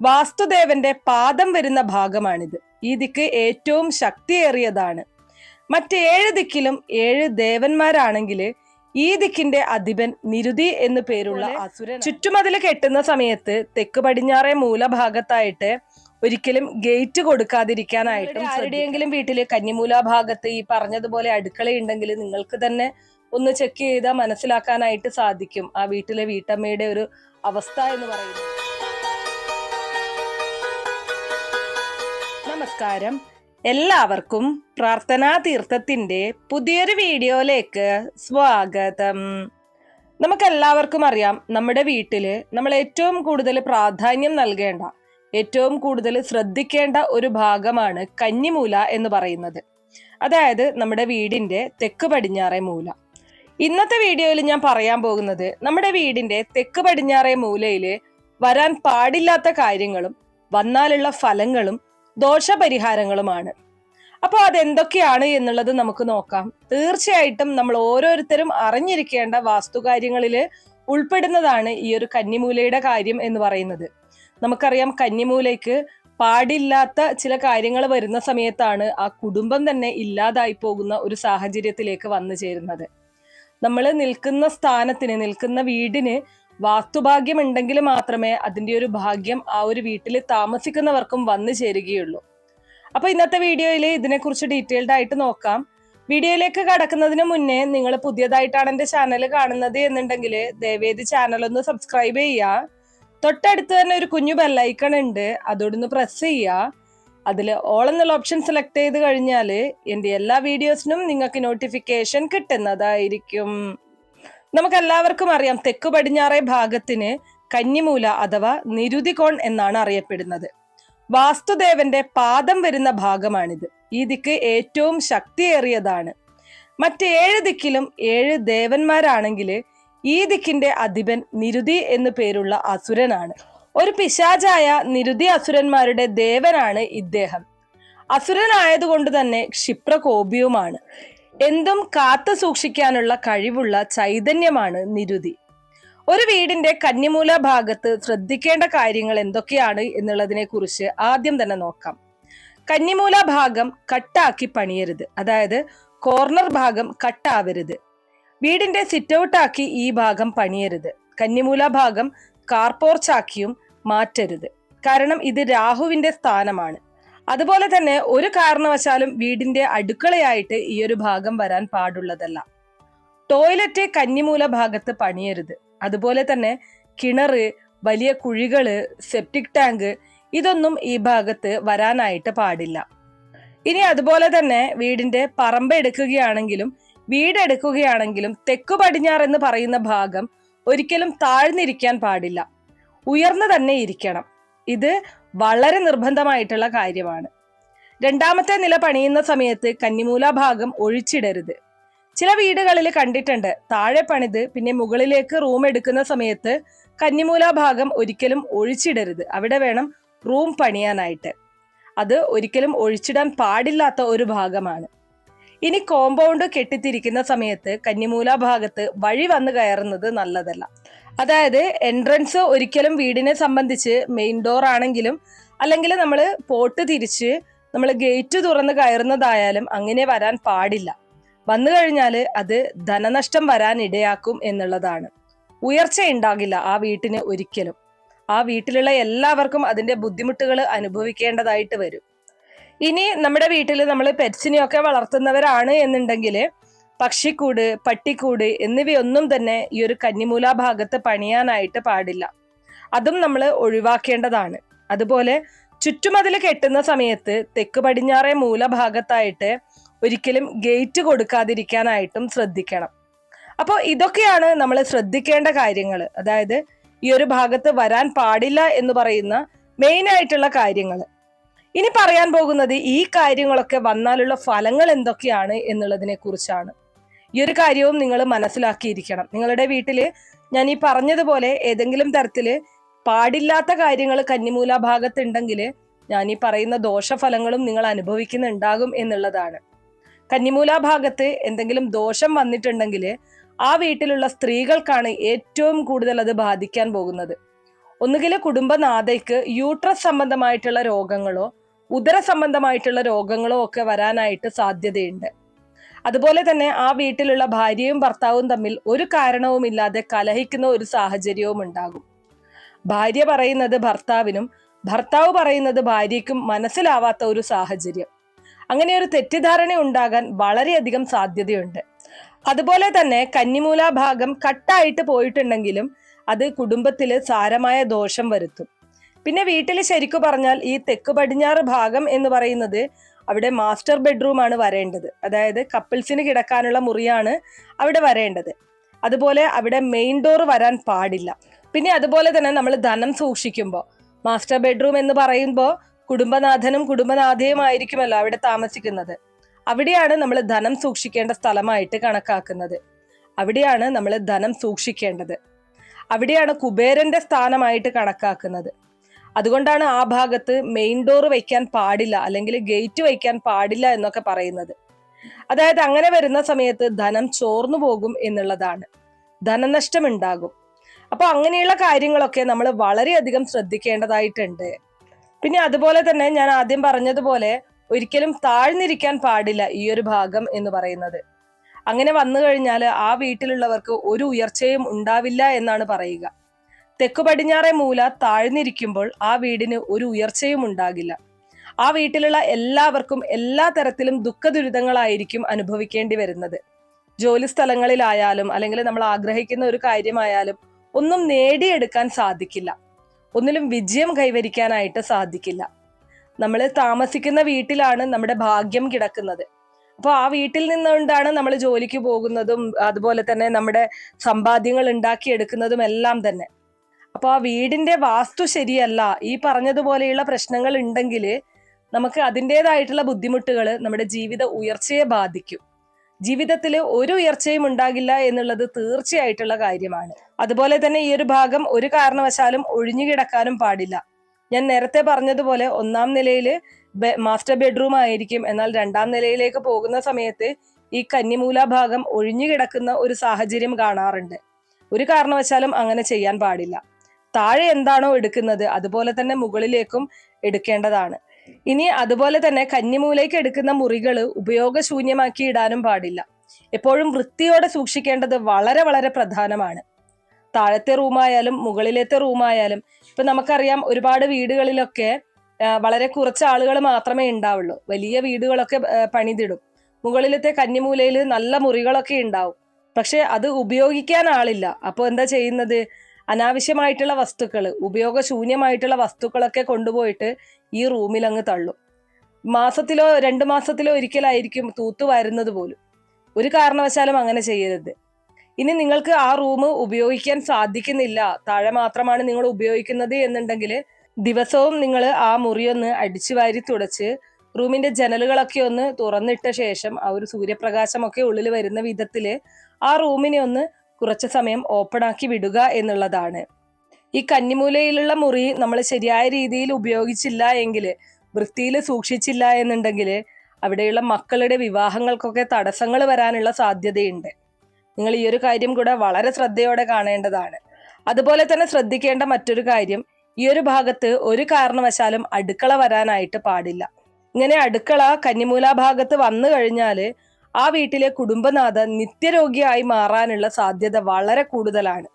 വാസ്തുദേവന്റെ പാദം വരുന്ന ഭാഗമാണിത്. ഈ ദിക്ക് ഏറ്റവും ശക്തിയേറിയതാണ്. മറ്റേഴ് ദിക്കിലും ഏഴ് ദേവന്മാരാണെങ്കിൽ ഈ ദിക്കിന്റെ അധിപൻ നിരുതി എന്നു പേരുള്ള അസുരൻ ചുറ്റുമതിൽ കെട്ടുന്ന സമയത്ത് തെക്ക് പടിഞ്ഞാറെ മൂലഭാഗത്തായിട്ട് ഒരിക്കലും ഗേറ്റ് കൊടുക്കാതിരിക്കാനായിട്ടും ആരുടെയെങ്കിലും വീട്ടിൽ കന്നിമൂല ഭാഗത്ത് ഈ പറഞ്ഞതുപോലെ അടുക്കള അടുക്കളയുണ്ടെങ്കിൽ നിങ്ങൾക്ക് തന്നെ ഒന്ന് ചെക്ക് ചെയ്താൽ മനസ്സിലാക്കാനായിട്ട് സാധിക്കും. ആ വീട്ടിലെ വീട്ടമ്മയുടെ ഒരു അവസ്ഥ എന്ന് പറയുന്നത്. നമസ്കാരം. എല്ലാവർക്കും പ്രാർത്ഥനാ തീർത്ഥത്തിന്റെ പുതിയൊരു വീഡിയോയിലേക്ക് സ്വാഗതം. നമുക്കെല്ലാവർക്കും അറിയാം നമ്മുടെ വീട്ടിൽ നമ്മൾ ഏറ്റവും കൂടുതൽ പ്രാധാന്യം നൽകേണ്ട ഏറ്റവും കൂടുതൽ ശ്രദ്ധിക്കേണ്ട ഒരു ഭാഗമാണ് കന്നിമൂല എന്ന് പറയുന്നത്. അതായത് നമ്മുടെ വീടിന്റെ തെക്ക് പടിഞ്ഞാറേ മൂല. ഇന്നത്തെ വീഡിയോയിൽ ഞാൻ പറയാൻ പോകുന്നത് നമ്മുടെ വീടിന്റെ തെക്ക് പടിഞ്ഞാറേ മൂലയിൽ വരാൻ പാടില്ലാത്ത കാര്യങ്ങളും വന്നാലുള്ള ഫലങ്ങളും ദോഷപരിഹാരങ്ങളുമാണ്. അപ്പോൾ അതെന്തൊക്കെയാണ് എന്നുള്ളത് നമുക്ക് നോക്കാം. തീർച്ചയായിട്ടും നമ്മൾ ഓരോരുത്തരും അറിഞ്ഞിരിക്കേണ്ട വാസ്തുകാര്യങ്ങളിൽ ഉൾപ്പെടുന്നതാണ് ഈ ഒരു കന്നിമൂലയുടെ കാര്യം എന്ന് പറയുന്നത്. നമുക്കറിയാം കന്നിമൂലയ്ക്ക് പാടില്ലാത്ത ചില കാര്യങ്ങൾ വരുന്ന സമയത്താണ് ആ കുടുംബം തന്നെ ഇല്ലാതായി പോകുന്ന ഒരു സാഹചര്യത്തിലേക്ക് വന്നു ചേരുന്നത്. നമ്മൾ നിൽക്കുന്ന സ്ഥാനത്തിന് നിൽക്കുന്ന വീടിന് വാസ്തുഭാഗ്യം ഉണ്ടെങ്കിൽ മാത്രമേ അതിന്റെ ഒരു ഭാഗ്യം ആ ഒരു വീട്ടിൽ താമസിക്കുന്നവർക്കും വന്നു ചേരുകയുള്ളൂ. അപ്പോൾ ഇന്നത്തെ വീഡിയോയിൽ ഇതിനെക്കുറിച്ച് ഡീറ്റെയിൽഡ് ആയിട്ട് നോക്കാം. വീഡിയോയിലേക്ക് കടക്കുന്നതിന് മുന്നേ നിങ്ങൾ പുതിയതായിട്ടാണ് എന്റെ ചാനൽ കാണുന്നത് എന്നുണ്ടെങ്കിൽ ദയവേദി ചാനൽ ഒന്ന് സബ്സ്ക്രൈബ് ചെയ്യുക. തൊട്ടടുത്ത് തന്നെ ഒരു കുഞ്ഞു ബെല്ലൈക്കൺ ഉണ്ട്. അതോടൊന്ന് പ്രസ് ചെയ്യുക. അതിൽ ഓൾ എന്നുള്ള ഓപ്ഷൻ സെലക്ട് ചെയ്ത് കഴിഞ്ഞാൽ എന്റെ എല്ലാ വീഡിയോസിനും നിങ്ങൾക്ക് നോട്ടിഫിക്കേഷൻ കിട്ടുന്നതായിരിക്കും. നമുക്ക് എല്ലാവർക്കും അറിയാം തെക്ക് പടിഞ്ഞാറേ ഭാഗത്തിന് കന്നിമൂല അഥവാ നിരുതികോൺ എന്നാണ് അറിയപ്പെടുന്നത്. വാസ്തുദേവന്റെ പാദം വരുന്ന ഭാഗമാണിത്. ഈ ദിക്ക് ഏറ്റവും ശക്തിയേറിയതാണ്. മറ്റേഴ് ദിക്കിലും ഏഴ് ദേവന്മാരാണെങ്കിൽ ഈ ദിക്കിന്റെ അധിപൻ നിരുതി എന്നു പേരുള്ള അസുരനാണ്. ഒരു പിശാചായ നിരുതി അസുരന്മാരുടെ ദേവനാണ് ഇദ്ദേഹം. അസുരനായതുകൊണ്ട് തന്നെ ക്ഷിപ്രകോപിയുമാണ്. എന്തും കാത്തു സൂക്ഷിക്കാനുള്ള കഴിവുള്ള ചൈതന്യമാണ് നിരുതി. ഒരു വീടിന്റെ കന്നിമൂല ഭാഗത്ത് ശ്രദ്ധിക്കേണ്ട കാര്യങ്ങൾ എന്തൊക്കെയാണ് എന്നുള്ളതിനെ കുറിച്ച് ആദ്യം തന്നെ നോക്കാം. കന്നിമൂല ഭാഗം കട്ടാക്കി പണിയരുത്. അതായത് കോർണർ ഭാഗം കട്ടാവരുത്. വീടിന്റെ സിറ്റൗട്ടാക്കി ഈ ഭാഗം പണിയരുത്. കന്നിമൂല ഭാഗം കാർപോർച്ചാക്കിയും മാറ്റരുത്. കാരണം ഇത് രാഹുവിന്റെ സ്ഥാനമാണ്. അതുപോലെ തന്നെ ഒരു കാരണവശാലും വീടിന്റെ അടുക്കളയായിട്ട് ഈ ഒരു ഭാഗം വരാൻ പാടുള്ളതല്ല. ടോയ്ലറ്റ് കന്നിമൂല ഭാഗത്ത് പണിയരുത്. അതുപോലെ തന്നെ കിണറ് വലിയ കുഴികൾ സെപ്റ്റിക് ടാങ്ക് ഇതൊന്നും ഈ ഭാഗത്ത് വരാനായിട്ട് പാടില്ല. ഇനി അതുപോലെ തന്നെ വീടിന്റെ പറമ്പ് എടുക്കുകയാണെങ്കിലും വീടെടുക്കുകയാണെങ്കിലും തെക്കു പടിഞ്ഞാറ് എന്ന് പറയുന്ന ഭാഗം ഒരിക്കലും താഴ്ന്നിരിക്കാൻ പാടില്ല. ഉയർന്നു തന്നെ ഇരിക്കണം. ഇത് വളരെ നിർബന്ധമായിട്ടുള്ള കാര്യമാണ്. രണ്ടാമത്തെ നില പണിയുന്ന സമയത്ത് കന്നിമൂല ഭാഗം ഒഴിച്ചിടരുത്. ചില വീടുകളിൽ കണ്ടിട്ടുണ്ട് താഴെ പണിത് പിന്നെ മുകളിലേക്ക് റൂം എടുക്കുന്ന സമയത്ത് കന്നിമൂല ഭാഗം ഒരിക്കലും ഒഴിച്ചിടരുത്. അവിടെ വേണം റൂം പണിയാനായിട്ട്. അത് ഒരിക്കലും ഒഴിച്ചിടാൻ പാടില്ലാത്ത ഒരു ഭാഗമാണ്. ഇനി കോമ്പൗണ്ട് കെട്ടിത്തിരിക്കുന്ന സമയത്ത് കന്നിമൂല ഭാഗത്ത് വഴി വന്നു കയറുന്നത് നല്ലതല്ല. അതായത് എൻട്രൻസ് ഒരിക്കലും വീടിനെ സംബന്ധിച്ച് മെയിൻ ഡോർ ആണെങ്കിലും അല്ലെങ്കിൽ നമ്മൾ പോട്ട് തിരിച്ച് നമ്മൾ ഗേറ്റ് തുറന്ന് കയറുന്നതായാലും അങ്ങനെ വരാൻ പാടില്ല. വന്നു കഴിഞ്ഞാൽ അത് ധനനഷ്ടം വരാൻ ഇടയാക്കും എന്നുള്ളതാണ്. ഉയർച്ച ഉണ്ടാകില്ല ആ വീട്ടിന് ഒരിക്കലും. ആ വീട്ടിലുള്ള എല്ലാവർക്കും അതിന്റെ ബുദ്ധിമുട്ടുകൾ അനുഭവിക്കേണ്ടതായിട്ട് വരും. ഇനി നമ്മുടെ വീട്ടിൽ നമ്മൾ പെറ്റ്സിനെയൊക്കെ വളർത്തുന്നവരാണ് എന്നുണ്ടെങ്കിൽ പക്ഷിക്കൂട് പട്ടിക്കൂട് എന്നിവയൊന്നും തന്നെ ഈ ഒരു കന്നിമൂല ഭാഗത്ത് പണിയാനായിട്ട് പാടില്ല. അതും നമ്മൾ ഒഴിവാക്കേണ്ടതാണ്. അതുപോലെ ചുറ്റുമതിൽ കെട്ടുന്ന സമയത്ത് തെക്ക് പടിഞ്ഞാറേ മൂലഭാഗത്തായിട്ട് ഒരിക്കലും ഗേറ്റ് കൊടുക്കാതിരിക്കാനായിട്ടും ശ്രദ്ധിക്കണം. അപ്പോൾ ഇതൊക്കെയാണ് നമ്മൾ ശ്രദ്ധിക്കേണ്ട കാര്യങ്ങൾ അതായത് ഈ ഒരു ഭാഗത്ത് വരാൻ പാടില്ല എന്ന് പറയുന്ന മെയിൻ ആയിട്ടുള്ള കാര്യങ്ങൾ ഇനി പറയാൻ പോകുന്നത് ഈ കാര്യങ്ങളൊക്കെ വന്നാലുള്ള ഫലങ്ങൾ എന്തൊക്കെയാണ് എന്നുള്ളതിനെ കുറിച്ചാണ്. ഈ ഒരു കാര്യവും നിങ്ങൾ മനസ്സിലാക്കിയിരിക്കണം. നിങ്ങളുടെ വീട്ടിൽ ഞാൻ ഈ പറഞ്ഞതുപോലെ ഏതെങ്കിലും തരത്തിൽ പാടില്ലാത്ത കാര്യങ്ങൾ കന്നിമൂല ഭാഗത്തുണ്ടെങ്കിൽ ഞാൻ ഈ പറയുന്ന ദോഷഫലങ്ങളും നിങ്ങൾ അനുഭവിക്കുന്നുണ്ടാകും എന്നുള്ളതാണ്. കന്നിമൂല ഭാഗത്ത് എന്തെങ്കിലും ദോഷം വന്നിട്ടുണ്ടെങ്കിൽ ആ വീട്ടിലുള്ള സ്ത്രീകൾക്കാണ് ഏറ്റവും കൂടുതൽ അത് ബാധിക്കാൻ പോകുന്നത്. ഒന്നുകിൽ കുടുംബനാഥയ്ക്ക് യൂട്രസ് സംബന്ധമായിട്ടുള്ള രോഗങ്ങളോ ഉദര സംബന്ധമായിട്ടുള്ള രോഗങ്ങളോ ഒക്കെ വരാനായിട്ട് സാധ്യതയുണ്ട്. അതുപോലെ തന്നെ ആ വീട്ടിലുള്ള ഭാര്യയും ഭർത്താവും തമ്മിൽ ഒരു കാരണവുമില്ലാതെ കലഹിക്കുന്ന ഒരു സാഹചര്യവും ഉണ്ടാകും. ഭാര്യ പറയുന്നത് ഭർത്താവിനും ഭർത്താവ് പറയുന്നത് ഭാര്യയ്ക്കും മനസ്സിലാവാത്ത ഒരു സാഹചര്യം. അങ്ങനെ ഒരു തെറ്റിദ്ധാരണ ഉണ്ടാകാൻ വളരെയധികം സാധ്യതയുണ്ട്. അതുപോലെ തന്നെ കന്നിമൂല ഭാഗം കട്ടായിട്ട് പോയിട്ടുണ്ടെങ്കിലും അത് കുടുംബത്തിൽ സാരമായ ദോഷം വരുത്തും. പിന്നെ വീട്ടിൽ ശരിക്കു പറഞ്ഞാൽ ഈ തെക്ക് പടിഞ്ഞാറ് ഭാഗം എന്ന് പറയുന്നത് അവിടെ മാസ്റ്റർ ബെഡ്റൂം ആണ് വരേണ്ടത്. അതായത് കപ്പിൾസിന് കിടക്കാനുള്ള മുറിയാണ് അവിടെ വരേണ്ടത്. അതുപോലെ അവിടെ മെയിൻ ഡോർ വരാൻ പാടില്ല. പിന്നെ അതുപോലെ തന്നെ നമ്മൾ ധനം സൂക്ഷിക്കുമ്പോൾ മാസ്റ്റർ ബെഡ്റൂം എന്ന് പറയുമ്പോൾ കുടുംബനാഥനും കുടുംബനാഥയുമായിരിക്കുമല്ലോ അവിടെ താമസിക്കുന്നത്. അവിടെയാണ് നമ്മൾ ധനം സൂക്ഷിക്കേണ്ട സ്ഥലമായിട്ട് കണക്കാക്കുന്നത്. അവിടെയാണ് നമ്മൾ ധനം സൂക്ഷിക്കേണ്ടത്. അവിടെയാണ് കുബേരന്റെ സ്ഥാനമായിട്ട് കണക്കാക്കുന്നത്. അതുകൊണ്ടാണ് ആ ഭാഗത്ത് മെയിൻ ഡോർ വയ്ക്കാൻ പാടില്ല അല്ലെങ്കിൽ ഗേറ്റ് വയ്ക്കാൻ പാടില്ല എന്നൊക്കെ പറയുന്നത്. അതായത് അങ്ങനെ വരുന്ന സമയത്ത് ധനം ചോർന്നു പോകും എന്നുള്ളതാണ്. ധനനഷ്ടം ഉണ്ടാകും അപ്പൊ അങ്ങനെയുള്ള കാര്യങ്ങളൊക്കെ നമ്മൾ വളരെയധികം ശ്രദ്ധിക്കേണ്ടതായിട്ടുണ്ട്. പിന്നെ അതുപോലെ തന്നെ ഞാൻ ആദ്യം പറഞ്ഞതുപോലെ ഒരിക്കലും താഴ്ന്നിരിക്കാൻ പാടില്ല ഈ ഒരു ഭാഗം എന്ന് പറയുന്നത്. അങ്ങനെ വന്നു കഴിഞ്ഞാൽ ആ വീട്ടിലുള്ളവർക്ക് ഒരു ഉയർച്ചയും ഉണ്ടാവില്ല എന്നാണ് പറയുക. തെക്കു പടിഞ്ഞാറെ മൂല താഴ്ന്നിരിക്കുമ്പോൾ ആ വീടിന് ഒരു ഉയർച്ചയും ഉണ്ടാകില്ല. ആ വീട്ടിലുള്ള എല്ലാവർക്കും എല്ലാ തരത്തിലും ദുഃഖ ദുരിതങ്ങളായിരിക്കും അനുഭവിക്കേണ്ടി വരുന്നത്. ജോലി സ്ഥലങ്ങളിലായാലും അല്ലെങ്കിൽ നമ്മൾ ആഗ്രഹിക്കുന്ന ഒരു കാര്യമായാലും ഒന്നും നേടിയെടുക്കാൻ സാധിക്കില്ല. ഒന്നിലും വിജയം കൈവരിക്കാനായിട്ട് സാധിക്കില്ല. നമ്മൾ താമസിക്കുന്ന വീട്ടിലാണ് നമ്മുടെ ഭാഗ്യം കിടക്കുന്നത്. അപ്പോൾ ആ വീട്ടിൽ നിന്നുകൊണ്ടാണ് നമ്മൾ ജോലിക്ക് പോകുന്നതും അതുപോലെ തന്നെ നമ്മുടെ സമ്പാദ്യങ്ങൾ ഉണ്ടാക്കിയെടുക്കുന്നതും എല്ലാം തന്നെ. അപ്പോൾ ആ വീടിന്റെ വാസ്തു ശരിയല്ല. ഈ പറഞ്ഞതുപോലെയുള്ള പ്രശ്നങ്ങൾ ഉണ്ടെങ്കിൽ നമുക്ക് അതിന്റെതായിട്ടുള്ള ബുദ്ധിമുട്ടുകൾ നമ്മുടെ ജീവിത ഉയർച്ചയെ ബാധിക്കും. ജീവിതത്തിൽ ഒരു ഉയർച്ചയും ഉണ്ടാകില്ല എന്നുള്ളത് തീർച്ചയായിട്ടുള്ള കാര്യമാണ്. അതുപോലെ തന്നെ ഈ ഒരു ഭാഗം ഒരു കാരണവശാലും ഒഴിഞ്ഞു കിടക്കാനും പാടില്ല. ഞാൻ നേരത്തെ പറഞ്ഞതുപോലെ ഒന്നാം നിലയിൽ മാസ്റ്റർ ബെഡ്റൂം ആയിരിക്കും. എന്നാൽ രണ്ടാം നിലയിലേക്ക് പോകുന്ന സമയത്ത് ഈ കന്നിമൂല ഭാഗം ഒഴിഞ്ഞു കിടക്കുന്ന ഒരു സാഹചര്യം കാണാറുണ്ട്. ഒരു കാരണവശാലും അങ്ങനെ ചെയ്യാൻ പാടില്ല. താഴെ എന്താണോ എടുക്കുന്നത് അതുപോലെ തന്നെ മുകളിലേക്കും എടുക്കേണ്ടതാണ്. ഇനി അതുപോലെ തന്നെ കന്നിമൂലയ്ക്ക് എടുക്കുന്ന മുറികൾ ഉപയോഗശൂന്യമാക്കി ഇടാനും പാടില്ല. എപ്പോഴും വൃത്തിയോടെ സൂക്ഷിക്കേണ്ടത് വളരെ വളരെ പ്രധാനമാണ്. താഴത്തെ റൂമായാലും മുകളിലത്തെ റൂമായാലും ഇപ്പൊ നമുക്കറിയാം ഒരുപാട് വീടുകളിലൊക്കെ വളരെ കുറച്ച് ആളുകൾ മാത്രമേ ഉണ്ടാവുള്ളൂ. വലിയ വീടുകളൊക്കെ പണിതിടും. മുകളിലത്തെ കന്നിമൂലയിൽ നല്ല മുറികളൊക്കെ ഉണ്ടാവും. പക്ഷെ അത് ഉപയോഗിക്കാൻ ആളില്ല. അപ്പോൾ എന്താ ചെയ്യുന്നത്? അനാവശ്യമായിട്ടുള്ള വസ്തുക്കൾ ഉപയോഗശൂന്യമായിട്ടുള്ള വസ്തുക്കളൊക്കെ കൊണ്ടുപോയിട്ട് ഈ റൂമിൽ അങ്ങ് തള്ളും. മാസത്തിലോ രണ്ട് മാസത്തിലോ ഒരിക്കലായിരിക്കും തൂത്ത് വരുന്നത് പോലും. ഒരു കാരണവശാലും അങ്ങനെ ചെയ്യരുത്. ഇനി നിങ്ങൾക്ക് ആ റൂം ഉപയോഗിക്കാൻ സാധിക്കുന്നില്ല. താഴെ മാത്രമാണ് നിങ്ങൾ ഉപയോഗിക്കുന്നത് എന്നുണ്ടെങ്കിൽ ദിവസവും നിങ്ങൾ ആ മുറിയൊന്ന് അടിച്ചു വാരി തുടച്ച് റൂമിന്റെ ജനലുകളൊക്കെ ഒന്ന് തുറന്നിട്ട ശേഷം ആ ഒരു സൂര്യപ്രകാശമൊക്കെ ഉള്ളിൽ വരുന്ന വിധത്തിൽ ആ റൂമിനെ ഒന്ന് കുറച്ച് സമയം ഓപ്പൺ ആക്കി വിടുക എന്നുള്ളതാണ്. ഈ കന്നിമൂലയിലുള്ള മുറി നമ്മൾ ശരിയായ രീതിയിൽ ഉപയോഗിച്ചില്ല എങ്കിൽ വൃത്തിയിൽ സൂക്ഷിച്ചില്ല എന്നുണ്ടെങ്കിൽ അവിടെയുള്ള മക്കളുടെ വിവാഹങ്ങൾക്കൊക്കെ തടസ്സങ്ങൾ വരാനുള്ള സാധ്യതയുണ്ട്. നിങ്ങൾ ഈ ഒരു കാര്യം കൂടെ വളരെ ശ്രദ്ധയോടെ കാണേണ്ടതാണ്. അതുപോലെ തന്നെ ശ്രദ്ധിക്കേണ്ട മറ്റൊരു കാര്യം ഈ ഒരു ഭാഗത്ത് ഒരു കാരണവശാലും അടുക്കള വരാനായിട്ട് പാടില്ല. ഇങ്ങനെ അടുക്കള കന്നിമൂല ഭാഗത്ത് വന്നു കഴിഞ്ഞാൽ ആ വീട്ടിലെ കുടുംബനാഥൻ നിത്യരോഗിയായി മാറാനുള്ള സാധ്യത വളരെ കൂടുതലാണ്.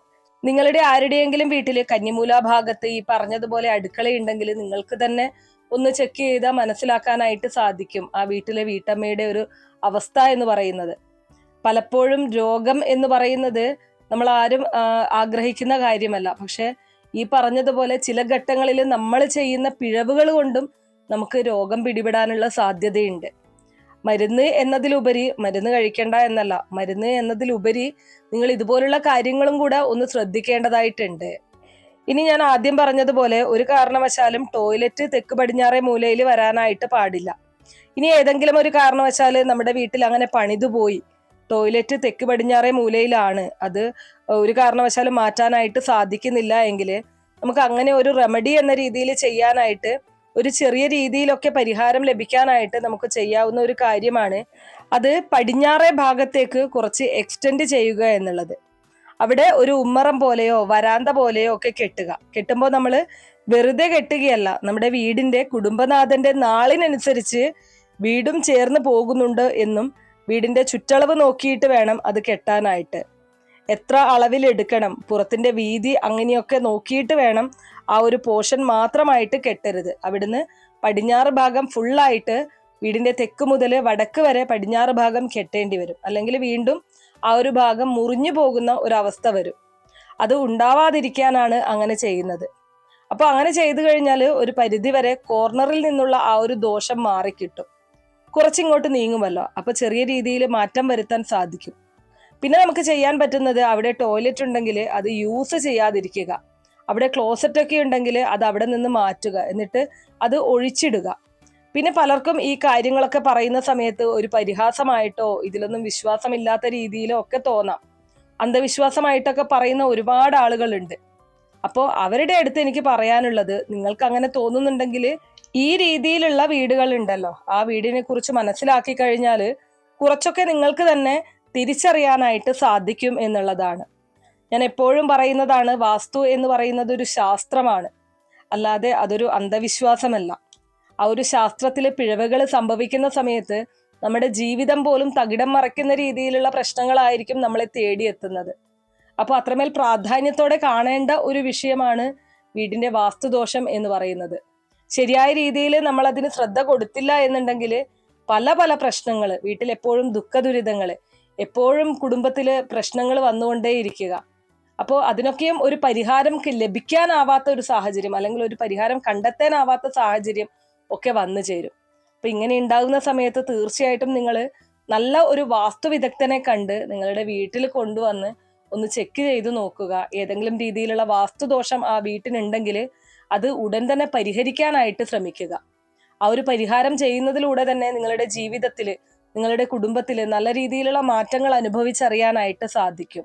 നിങ്ങളുടെ ആരുടെയെങ്കിലും വീട്ടിൽ കന്നിമൂല ഭാഗത്ത് ഈ പറഞ്ഞതുപോലെ അടുക്കളയുണ്ടെങ്കിൽ നിങ്ങൾക്ക് തന്നെ ഒന്ന് ചെക്ക് ചെയ്താൽ മനസ്സിലാക്കാനായിട്ട് സാധിക്കും ആ വീട്ടിലെ വീട്ടമ്മയുടെ ഒരു അവസ്ഥ എന്ന് പറയുന്നത്. പലപ്പോഴും രോഗം എന്ന് പറയുന്നത് നമ്മൾ ആരും ആഗ്രഹിക്കുന്ന കാര്യമല്ല. പക്ഷെ ഈ പറഞ്ഞതുപോലെ ചില ഘട്ടങ്ങളിൽ നമ്മൾ ചെയ്യുന്ന പിഴവുകൾ കൊണ്ടും നമുക്ക് രോഗം പിടിപെടാനുള്ള സാധ്യതയുണ്ട്. മരുന്ന് എന്നതിലുപരി മരുന്ന് കഴിക്കേണ്ട എന്നല്ല മരുന്ന് എന്നതിലുപരി നിങ്ങൾ ഇതുപോലുള്ള കാര്യങ്ങളും കൂടെ ഒന്ന് ശ്രദ്ധിക്കേണ്ടതായിട്ടുണ്ട്. ഇനി ഞാൻ ആദ്യം പറഞ്ഞതുപോലെ ഒരു കാരണവശാലും ടോയ്ലറ്റ് തെക്ക് പടിഞ്ഞാറേ മൂലയിൽ വരാനായിട്ട് പാടില്ല. ഇനി ഏതെങ്കിലും ഒരു കാരണവശാൽ നമ്മുടെ വീട്ടിൽ അങ്ങനെ പണിതുപോയി ടോയ്ലറ്റ് തെക്ക് പടിഞ്ഞാറേ മൂലയിലാണ് അത് ഒരു കാരണവശാലും മാറ്റാനായിട്ട് സാധിക്കുന്നില്ല എങ്കിൽ നമുക്ക് അങ്ങനെ ഒരു റെമഡി എന്ന രീതിയിൽ ചെയ്യാനായിട്ട് ഒരു ചെറിയ രീതിയിലൊക്കെ പരിഹാരം ലഭിക്കാനായിട്ട് നമുക്ക് ചെയ്യാവുന്ന ഒരു കാര്യമാണ്. അത് പടിഞ്ഞാറേ ഭാഗത്തേക്ക് കുറച്ച് എക്സ്റ്റെൻഡ് ചെയ്യുക എന്നുള്ളത്. അവിടെ ഒരു ഉമ്മറം പോലെയോ വരാന്ത പോലെയോ ഒക്കെ കെട്ടുക. കെട്ടുമ്പോൾ നമ്മൾ വെറുതെ കെട്ടുകയല്ല നമ്മുടെ വീടിന്റെ കുടുംബനാഥന്റെ നാളിനനുസരിച്ച് വീടും ചേർന്ന് പോകുന്നുണ്ട് എന്നും വീടിന്റെ ചുറ്റളവ് നോക്കിയിട്ട് വേണം അത് കെട്ടാനായിട്ട്. എത്ര അളവിൽ എടുക്കണം പുറത്തിന്റെ വീതി അങ്ങനെയൊക്കെ നോക്കിയിട്ട് വേണം ആ ഒരു പോർഷൻ മാത്രമായിട്ട് കെട്ടരുത്. അവിടുന്ന് പടിഞ്ഞാറ് ഭാഗം ഫുള്ളായിട്ട് വീടിന്റെ തെക്ക് മുതൽ വടക്ക് വരെ പടിഞ്ഞാറ് ഭാഗം കെട്ടേണ്ടി വരും. അല്ലെങ്കിൽ വീണ്ടും ആ ഒരു ഭാഗം മുറിഞ്ഞു പോകുന്ന ഒരവസ്ഥ വരും. അത് ഉണ്ടാവാതിരിക്കാനാണ് അങ്ങനെ ചെയ്യുന്നത്. അപ്പോൾ അങ്ങനെ ചെയ്തു കഴിഞ്ഞാൽ ഒരു പരിധി വരെ കോർണറിൽ നിന്നുള്ള ആ ഒരു ദോഷം മാറിക്കിട്ടും. കുറച്ചിങ്ങോട്ട് നീങ്ങുമല്ലോ. അപ്പോൾ ചെറിയ രീതിയിൽ മാറ്റം വരുത്താൻ സാധിക്കും. പിന്നെ നമുക്ക് ചെയ്യാൻ പറ്റുന്നത് അവിടെ ടോയ്ലറ്റ് ഉണ്ടെങ്കിൽ അത് യൂസ് ചെയ്യാതിരിക്കുക. അവിടെ ക്ലോസറ്റ് ഒക്കെ ഉണ്ടെങ്കിൽ അത് അവിടെ നിന്ന് മാറ്റുക. എന്നിട്ട് അത് ഒഴിച്ചിടുക. പിന്നെ പലർക്കും ഈ കാര്യങ്ങളൊക്കെ പറയുന്ന സമയത്ത് ഒരു പരിഹാസമായിട്ടോ ഇതിലൊന്നും വിശ്വാസമില്ലാത്ത രീതിയിലോ ഒക്കെ തോന്നാം. അന്ധവിശ്വാസമായിട്ടൊക്കെ പറയുന്ന ഒരുപാട് ആളുകളുണ്ട്. അപ്പോൾ അവരുടെ അടുത്ത് എനിക്ക് പറയാനുള്ളത് നിങ്ങൾക്ക് അങ്ങനെ തോന്നുന്നുണ്ടെങ്കിൽ ഈ രീതിയിലുള്ള വീടുകൾ ഉണ്ടല്ലോ ആ വീടിനെ കുറിച്ച് മനസ്സിലാക്കി കഴിഞ്ഞാൽ കുറച്ചൊക്കെ നിങ്ങൾക്ക് തന്നെ തിരിച്ചറിയാനായിട്ട് സാധിക്കും എന്നുള്ളതാണ്. ഞാൻ എപ്പോഴും പറയുന്നതാണ് വാസ്തു എന്ന് പറയുന്നത് ഒരു ശാസ്ത്രമാണ്. അല്ലാതെ അതൊരു അന്ധവിശ്വാസമല്ല. ആ ഒരു ശാസ്ത്രത്തിലെ പിഴവുകൾ സംഭവിക്കുന്ന സമയത്ത് നമ്മുടെ ജീവിതം പോലും തകിടം മറയ്ക്കുന്ന രീതിയിലുള്ള പ്രശ്നങ്ങളായിരിക്കും നമ്മളെ തേടിയെത്തുന്നത്. അപ്പോൾ അത്രമേൽ പ്രാധാന്യത്തോടെ കാണേണ്ട ഒരു വിഷയമാണ് വീടിന്റെ വാസ്തുദോഷം എന്ന് പറയുന്നത്. ശരിയായ രീതിയിൽ നമ്മൾ അതിന് ശ്രദ്ധ കൊടുത്തില്ല എന്നുണ്ടെങ്കിൽ പല പല പ്രശ്നങ്ങൾ വീട്ടിൽ എപ്പോഴും ദുഃഖ ദുരിതങ്ങൾ എപ്പോഴും കുടുംബത്തിൽ പ്രശ്നങ്ങൾ വന്നുകൊണ്ടേയിരിക്കുക. അപ്പോൾ അതിനൊക്കെയും ഒരു പരിഹാരം ലഭിക്കാനാവാത്ത ഒരു സാഹചര്യം അല്ലെങ്കിൽ ഒരു പരിഹാരം കണ്ടെത്താനാവാത്ത സാഹചര്യം ഒക്കെ വന്നു ചേരും. അപ്പൊ ഇങ്ങനെ ഉണ്ടാകുന്ന സമയത്ത് തീർച്ചയായിട്ടും നിങ്ങൾ നല്ല ഒരു വാസ്തു വിദഗ്ധനെ കണ്ട് നിങ്ങളുടെ വീട്ടിൽ കൊണ്ടുവന്ന് ഒന്ന് ചെക്ക് ചെയ്ത് നോക്കുക. ഏതെങ്കിലും രീതിയിലുള്ള വാസ്തുദോഷം ആ വീട്ടിനുണ്ടെങ്കിൽ അത് ഉടൻ തന്നെ പരിഹരിക്കാനായിട്ട് ശ്രമിക്കുക. ആ ഒരു പരിഹാരം ചെയ്യുന്നതിലൂടെ തന്നെ നിങ്ങളുടെ ജീവിതത്തിൽ നിങ്ങളുടെ കുടുംബത്തിൽ നല്ല രീതിയിലുള്ള മാറ്റങ്ങൾ അനുഭവിച്ചറിയാനായിട്ട് സാധിക്കും.